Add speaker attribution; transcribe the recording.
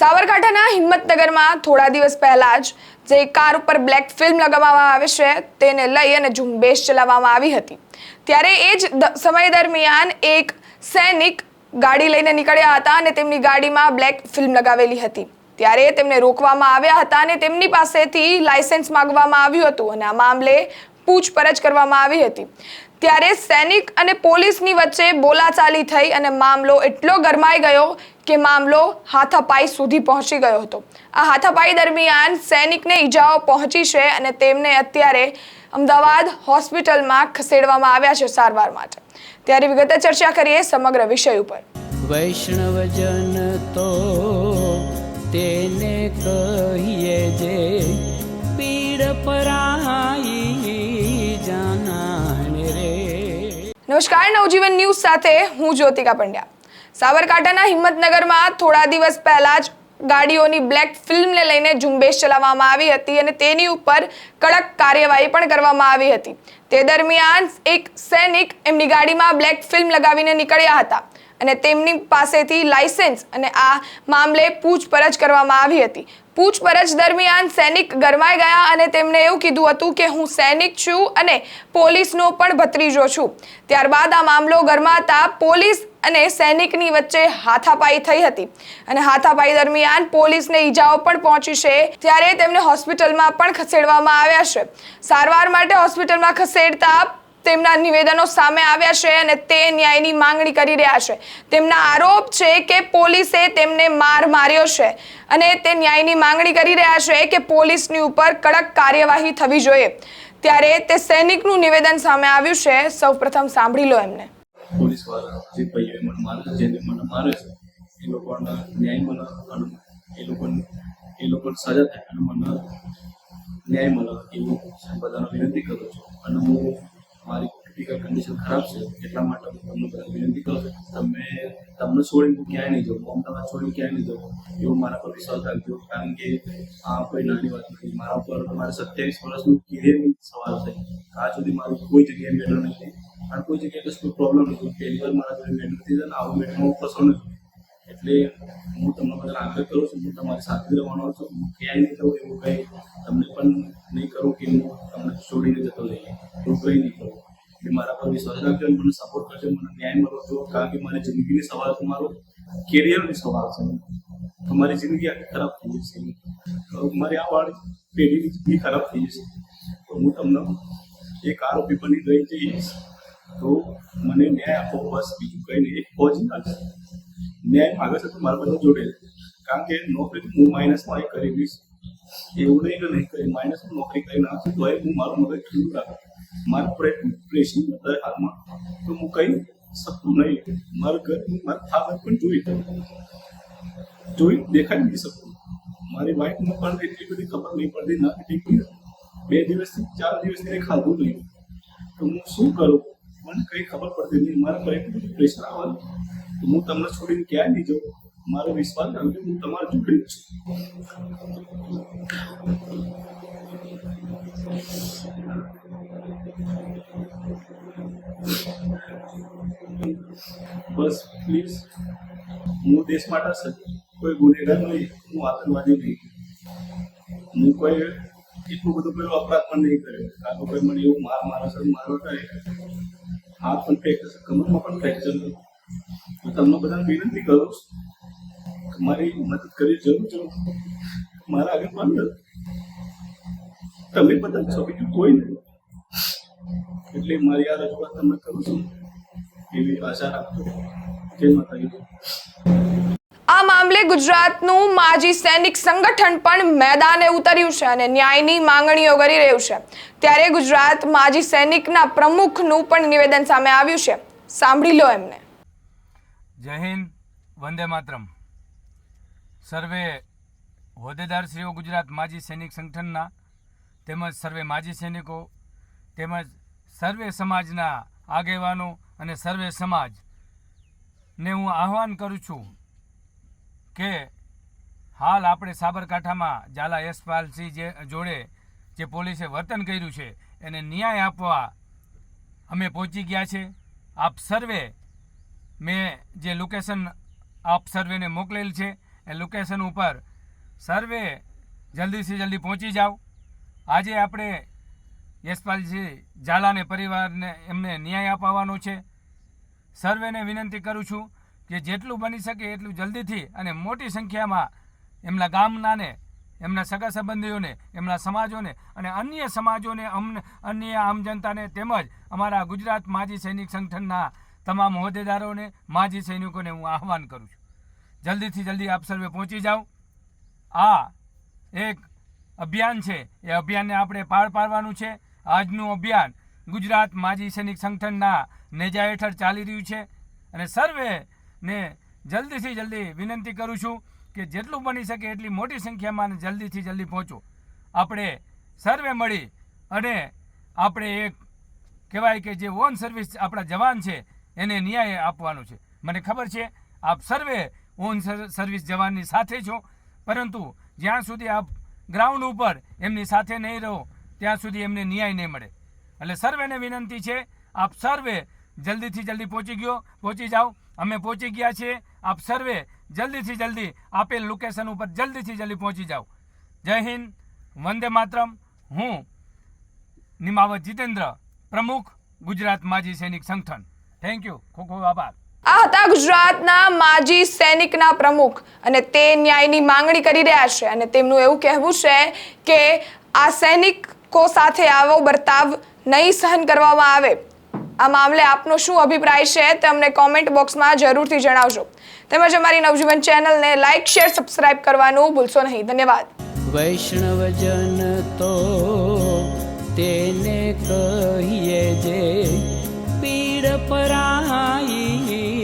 Speaker 1: સાબરકાંઠાના હિંમતનગરમાં થોડા દિવસ પહેલા જ જે કાર ઉપર બ્લેક ફિલ્મ લગાવવામાં આવે છે, તેને લઈ અને ઝુંબેશ ચલાવવામાં આવી હતી. ત્યારે એ જ સમય દરમિયાન એક સૈનિક ગાડી લઈને નીકળ્યા હતા અને તેમની ગાડીમાં બ્લેક ફિલ્મ લગાવેલી હતી. ત્યારે તેમને રોકવામાં આવ્યા હતા અને તેમની પાસેથી લાયસન્સ માંગવામાં આવ્યું હતું અને આ મામલે પૂછપરછ કરવામાં આવી હતી. ત્યારે સૈનિક અને પોલીસની વચ્ચે બોલાચાલી થઈ અને મામલો એટલો ગરમાઈ ગયો કે મામલો હાથાપાઈ સુધી પહોંચી ગયો હતો આ હાથાપાઈ દરમિયાન સૈનિકને ઈજાઓ પહોંચી છે અને તેમને અત્યારે અમદાવાદ હોસ્પિટલમાં ખસેડવામાં આવ્યા છે સારવાર માટે. ત્યારે વિગતે ચર્ચા કરીએ સમગ્ર વિષય ઉપર.
Speaker 2: વૈષ્ણવજન તો તેને કહીએ જે પીડ પરાઈ જાનાને રે.
Speaker 1: નમસ્કાર નવજીવન ન્યૂઝ સાથે હું જ્યોતિકા પંડ્યા. સાબરકાંઠાના હિંમતનગરમાં થોડા દિવસ પહેલા જ ગાડીઓની બ્લેક ફિલ્મને લઈને ઝુંબેશ ચલાવવામાં આવી હતી અને તેની ઉપર કડક કાર્યવાહી પણ કરવામાં આવી હતી. તે દરમિયાન એક સૈનિક એમની ગાડીમાં બ્લેક ફિલ્મ લગાવીને નીકળ્યા હતા અને તેમની પાસેથી લાયસન્સ અને આ મામલે પૂછપરછ કરવામાં આવી હતી. પૂછપરછ દરમિયાન સૈનિક ગરમાઈ ગયા અને તેમણે એવું કીધું હતું કે, હું સૈનિક છું અને પોલીસનો પણ ભત્રીજો છું. ત્યારબાદ આ મામલો ગરમાતા પોલીસ અને સૈનિકની વચ્ચે હાથાપાઈ થઈ હતી. અને હાથાપાઈ દરમિયાન પોલીસને ઈજાઓ પણ પહોંચી છે. ત્યારે તેમને હોસ્પિટલમાં પણ ખસેડવામાં આવ્યા છે. સારવાર માટે હોસ્પિટલમાં ખસેડતા તેમના નિવેદનો સામે આવ્યા છે અને તે ન્યાયની માંગણી કરી રહ્યા છે. તેમના આરોપ છે કે પોલીસે તેમને માર માર્યો છે અને તે ન્યાયની માંગણી કરી રહ્યા છે કે પોલીસની ઉપર કડક કાર્યવાહી થવી જોઈએ. ત્યારે તે સૈનિકનું નિવેદન સામે આવ્યું છે. સૌપ્રથમ સાંભળી લો એમને.
Speaker 3: પોલીસવાળા જે ભાઈઓએ મને મારે જેને મને મારે છે, એ લોકોને ન્યાય મળે અને એ લોકોને એ લોકોને સજા થાય અને મને ન્યાય મળે એવું બધાને વિનંતી કરું છું. અને હું મારી ક્રિટિકલ કન્ડિશન ખરાબ છે, એટલા માટે હું તમને બધા વિનંતી કરું છું. તમે તમને છોડીને હું ક્યાંય નહીં જાઉં, હું તમારે છોડીને ક્યાંય નહીં જાઉં. એવું મારા પર વિશ્વાસ રાખજો, કારણ કે આ કોઈ નાની વાત નથી. મારા ઉપર મારે સત્યાવીસ વર્ષનું કિરિયરની સવાલ છે. આજ સુધી મારું કોઈ જગ્યાએ મેળવ નથી. અને કોઈ જગ્યાએ કશું પ્રોબ્લેમ નથી. પહેલી મારા જોડે મેળ નથી થયો ને આવું મેટરમાં હું ફસો નથી. એટલે હું તમને બધા આગ્રહ કરું છું, હું તમારી સાથે રહેવાનો છું. હું ક્યાંય નહીં જાઉં એવું કંઈ તમને પણ નહીં કરું કે હું તમને છોડીને જતો રહીએ એવું કંઈ નહીં કરું. એટલે મારા પર વિશ્વાસ રાખજો મને સપોર્ટ કરજો, મને ન્યાય મળો છો કારણ કે મારી જિંદગીની સવાલ છે, મારો કેરિયરની સવાલ છે. તમારી જિંદગી આખી ખરાબ થઈ જશે. મારી આ વાળી પેઢીની જિંદગી ખરાબ થઈ જશે. તો હું તમને એક આરોપી બની ગઈ જઈશ તો મને ન્યાય આપો, બસ. બીજું કંઈ નહીં. એક ફોજી લાગશે ન્યાય માગે છે તો મારા બધા જોડે. કારણ કે નોકરી હું માઇનસમાં એક કરી દઈશ. એવું નહીં કે નહીં કરી. માઇનસમાં નોકરી કરી નાખશું, તો હું મારું મગજ ઠંડુ રાખું. મારું પ્રેશન અત્યારે હાલમાં તો હું કંઈ શકતું નહીં. મારું ઘર મારા ફાધર પણ જોઈ જોઈ દેખાઈ નહીં શકતું. મારી વાઈફને પણ એટલી બધી ખબર નહીં પડતી, ના ઠીક બે દિવસથી, ચાર દિવસથી ખાધું નહીં. તો હું શું કરું? મને કંઈ ખબર પડતી નહીં. મારા પર એટલું પ્રેશર આવે. તો હું તમને છોડીને ક્યાંય નહીં જાઉં. મારો વિશ્વાસ રાખજો, હું તમારા જોડે છું. બસ પ્લીઝ હું દેશ માટે કોઈ ગુનેગાર નહીં. હું આતંકવાદી નહીં. હું કોઈ એટલું બધું પેલો અપરાધ પણ નહીં કર્યો. કાં કોઈ મને એવું માર, મારો સર મારો કરે હાથ પણ ફ્રેક્ચર કમરમાં પણ ફ્રેક્ચર હું તમને બધાને વિનંતી કરું મારી મદદ કરી જરૂર જરૂર મારા આગળ પણ તમે બધા છો બીજું કોઈ નહીં. એટલે મારી આ રજૂઆત તમને કરું છું એવી આશા રાખતો જય માતાજી.
Speaker 1: આ મામલે ગુજરાતનું માજી સૈનિક સંગઠન પણ મેદાને ઉતર્યું છે અને ન્યાયની માંગણીઓ કરી રહ્યું છે. ત્યારે ગુજરાત માજી સૈનિકના પ્રમુખનું પણ નિવેદન સામે આવ્યું છે. સાંભળી લો એમને.
Speaker 4: જય હિન્દ વંદે માતરમ. સર્વે હોદ્દેદારશ્રીઓ ગુજરાત માજી સૈનિક સંગઠનના તેમજ સર્વે માજી સૈનિકો તેમજ સર્વે સમાજના આગેવાનો અને સર્વે સમાજને હું આહ્વાન કરું છું કે હાલ આપણે સાબરકાંઠામાં ઝાલા યશપાલસિંહ જે જોડે જે પોલીસે વર્તન કર્યું છે, એને ન્યાય આપવા અમે પહોંચી ગયા છે. આપ સર્વે, મેં જે લોકેશન આપ સર્વેને મોકલેલ છે, એ લોકેશન ઉપર સર્વે જલ્દીથી જલ્દી પહોંચી જાઓ. આજે આપણે યશપાલજી ઝાલાને પરિવારને એમને ન્યાય અપાવવાનો છે. સર્વેને વિનંતી કરું છું કે જેટલું બની શકે એટલું જલ્દીથી અને મોટી સંખ્યામાં એમના ગામનાને, એમના સગા સંબંધીઓને, એમના સમાજોને અને અન્ય સમાજોને અમને, અન્ય આમ જનતાને તેમજ અમારા ગુજરાત માજી સૈનિક સંગઠનના તમામ હોદ્દેદારોને, માજી સૈનિકોને હું આહવાન કરું છું. જલ્દીથી જલ્દી આપ સર્વે પહોંચી જાઓ. આ એક અભિયાન છે. એ અભિયાનને આપણે પાર પાડવાનું છે. આજનું અભિયાન ગુજરાત માજી સૈનિક સંગઠનના નેજા હેઠળ ચાલી રહ્યું છે. અને સર્વેને જલ્દીથી જલ્દી વિનંતી કરું છું કે જેટલું બની શકે એટલી મોટી સંખ્યામાં જલ્દીથી જલ્દી પહોંચો. આપણે સર્વે મળી અને આપણે એક કહેવાય કે જે ઓન સર્વિસ આપણા જવાન છે એને ન્યાય આપવાનો છે. મને ખબર છે, આપ સર્વે ઓન સર્વિસ જવાનની સાથે છો, પરંતુ જ્યાં સુધી આપ ગ્રાઉન્ડ ઉપર એમની સાથે નહીં રહો ત્યાં સુધી એમને ન્યાય નહીં મળે. એટલે સર્વેને વિનંતી છે, આપ સર્વે જલ્દીથી જલ્દી પહોંચી ગયો, પહોંચી જાઓ. અમે પહોંચી ગયા છીએ, આપ સર્વે જલ્દીથી જલ્દી આપેલ લોકેશન ઉપર જલ્દીથી જલ્દી પહોંચી જાઓ. જય હિન્દ, વંદે માતરમ. હું નિમાવત જીતેન્દ્ર, પ્રમુખ ગુજરાત માજી સૈનિક સંગઠન. થેન્ક યુ ખૂબ ખૂબ આભાર.
Speaker 1: આ હતા ગુજરાતના માજી સૈનિકના પ્રમુખ અને તે ન્યાયની માંગણી કરી રહ્યા છે અને તેમનું એવું કહેવું છે કે આ સૈનિકો સાથે આવો બર્તાવ નહીં સહન કરવામાં આવે. આ મામલે આપનો શું અભિપ્રાય છે તે અમને કોમેન્ટ બોક્સમાં જરૂરથી જણાવજો. તેમજ અમારી નવજીવન ચેનલને લાઇક શેર સબસ્ક્રાઇબ કરવાનું ભૂલશો નહીં. ધન્યવાદ.
Speaker 2: વૈષ્ણવજન તો તેને કહીએ જે પીડ પરાઈ